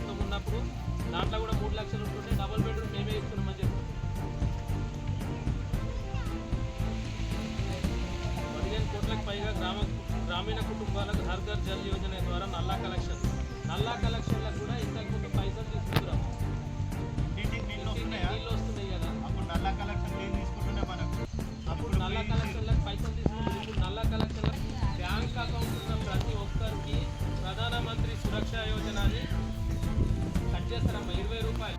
ప్రభుత్వం ఉన్నప్పుడు దాంట్లో కూడా మూడు లక్షలు ఉంటుంటే డబుల్ బెడ్రూమ్ మేమే ఇస్తున్నామని చెప్పి పదిహేను కోట్లకు పైగా గ్రామ గ్రామీణ కుటుంబాలకు హర్ ఘర్ జల్ యోజన ద్వారా నల్లా కలెక్షన్. నల్లా కలెక్షన్లకు కూడా ఇంతకుముందు పైసలు తీసుకుంటున్నాం నీళ్ళు వస్తున్నాయా? కదా. అప్పుడు నల్ల కలెక్షన్ తీసుకుంటుండే మనకు. అప్పుడు నల్ల కలెక్షన్లకు పైసలు తీసుకుంటారు ఇప్పుడు నల్ల కలెక్షన్లకు బ్యాంక్ అకౌంట్ ఉన్న ప్రతి ఒక్కరికి ప్రధానమంత్రి సురక్ష యోజన అని చేస్తారమ్మా. ఇరవై రూపాయలు.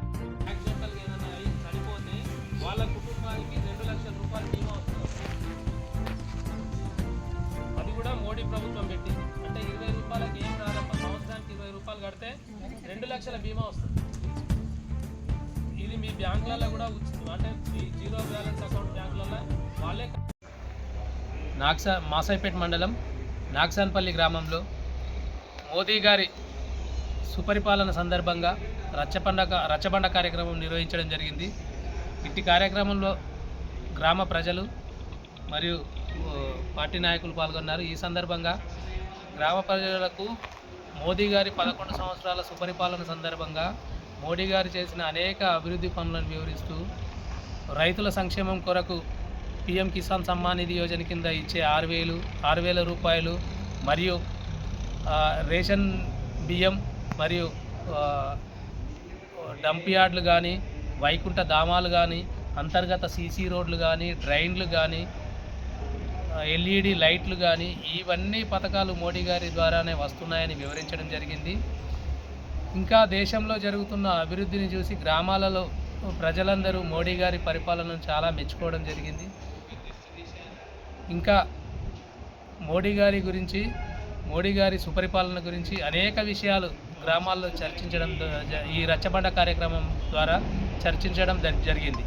యాక్సిడెంటల్ ఏదైనా అయి చనిపోతే వాళ్ళ కుటుంబానికి రెండు లక్షల రూపాయలు బీమా వస్తుంది. అది కూడా మోడీ ప్రభుత్వం పెట్టింది. అంటే ఇరవై రూపాయలకి ఏం రాదమ్మా సంవత్సరానికి ఇరవై రూపాయలు కడితే రెండు లక్షల బీమా వస్తుంది. ఇది మీ బ్యాంకులలో కూడా ఉచితం. అంటే మీ జీరో బ్యాలెన్స్ అకౌంట్ బ్యాంకులలో వాళ్ళే నాగ్సా మాసైపేట్ మండలం నాగ్సాన్పల్లి గ్రామంలో మోదీ గారి సుపరిపాలన సందర్భంగా రచ్చబండ రచ్చబండ కార్యక్రమం నిర్వహించడం జరిగింది. ఇట్టి కార్యక్రమంలో గ్రామ ప్రజలు మరియు పార్టీ నాయకులు పాల్గొన్నారు. ఈ సందర్భంగా గ్రామ ప్రజలకు మోదీ గారి పదకొండు సంవత్సరాల సుపరిపాలన సందర్భంగా మోడీ గారు చేసిన అనేక అభివృద్ధి పనులను వివరిస్తూ రైతుల సంక్షేమం కొరకు పిఎం కిసాన్ సమ్మాన్ నిధి యోజన కింద ఇచ్చే ఆరు వేలు ఆరు వేల రూపాయలు మరియు రేషన్ బియ్యం మరియు డంప్ యార్డ్లు కానీ వైకుంఠ ధామాలు కానీ అంతర్గత సీసీ రోడ్లు కానీ డ్రైన్లు కానీ ఎల్ఈడి లైట్లు కానీ ఇవన్నీ పథకాలు మోడీ గారి ద్వారానే వస్తున్నాయని వివరించడం జరిగింది. ఇంకా దేశంలో జరుగుతున్న అభివృద్ధిని చూసి గ్రామాలలో ప్రజలందరూ మోడీ గారి పరిపాలనను చాలా మెచ్చుకోవడం జరిగింది. ఇంకా మోడీ గారి గురించి మోడీ గారి సుపరిపాలన గురించి అనేక విషయాలు గ్రామాల్లో చర్చించడం ఈ రచ్చబండ కార్యక్రమం ద్వారా చర్చించడం జ- జరిగింది.